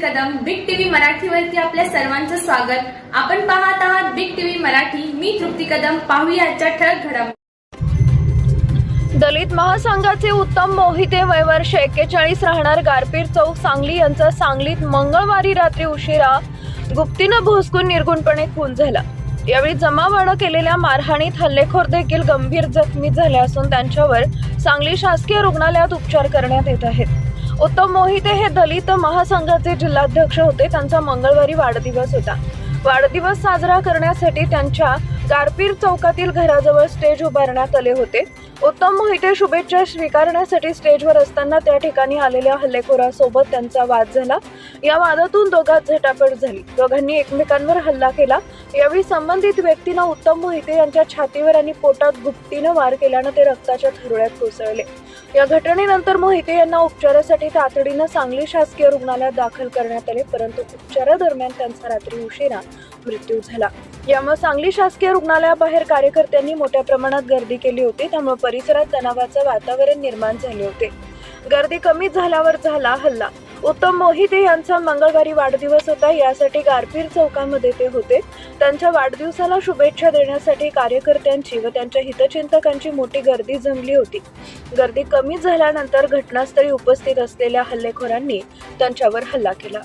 मराठीवरती आपल्या सर्वांचं स्वागत. आपण पाहत आहात बिग टीव्ही मराठी. मी तृप्ती कदम. पाहूया आजच्या ठळक घडामोडी. दलित महासंघाचे उत्तम मोहिते वयवर्ष एक्केचाळीस राहणार गारपीर चौक सांगली यांचा सांगलीत मंगळवारी रात्री उशिरा गुप्तीनं भोसकून निर्गुणपणे खून झाला. यावेळी जमावानं केलेल्या मारहाणीत हल्लेखोर देखील गंभीर जखमी झाले असून त्यांच्यावर सांगली शासकीय रुग्णालयात उपचार करण्यात येत आहेत. उत्तम मोहिते हे दलित महासंघाचे जिल्हाध्यक्ष होते. त्यांचा मंगळवारी वाढदिवस होता. वाढदिवस साजरा करण्यासाठी त्यांच्या गारपीर चौकातील घराजवळ स्टेज उभारण्यात आले होते. उत्तम मोहिते शुभेच्छा स्वीकारण्यासाठी स्टेजवर असताना त्या ठिकाणी आलेल्या हल्लेखोरासोबत त्यांचा वाद झाला. या वादातून दोघात झटापट झाली. दोघांनी एकमेकांवर हल्ला केला. यावेळी संबंधित व्यक्तीनं उत्तम मोहिते यांच्या छातीवर आणि पोटात गुप्तीनं वार केल्यानं ते रक्ताच्या थरुळ्यात कोसळले. या घटनेनंतर मोहिते यांना उपचारासाठी तातडीनं सांगली शासकीय रुग्णालयात दाखल करण्यात आले परंतु उपचारादरम्यान त्यांचा रात्री उशिरा मृत्यू झाला. यामुळे सांगली शासकीय रुग्णालयाबाहेर कार्यकर्त्यांनी मोठ्या प्रमाणात गर्दी केली होती त्यामुळे परिसरात तणावाचं वातावरण निर्माण झाले होते. गर्दी कमी झाल्यावर झाला हल्ला. उत्तम मोहिते यांचा मंगळवारी वाढदिवस होता. यासाठी गारपीर चौकामध्ये ते होते. त्यांच्या वाढदिवसाला शुभेच्छा देण्यासाठी कार्यकर्त्यांची व त्यांच्या हितचिंतकांची मोठी गर्दी जमली होती. गर्दी कमी झाल्यानंतर घटनास्थळी उपस्थित असलेल्या हल्लेखोरांनी त्यांच्यावर हल्ला केला.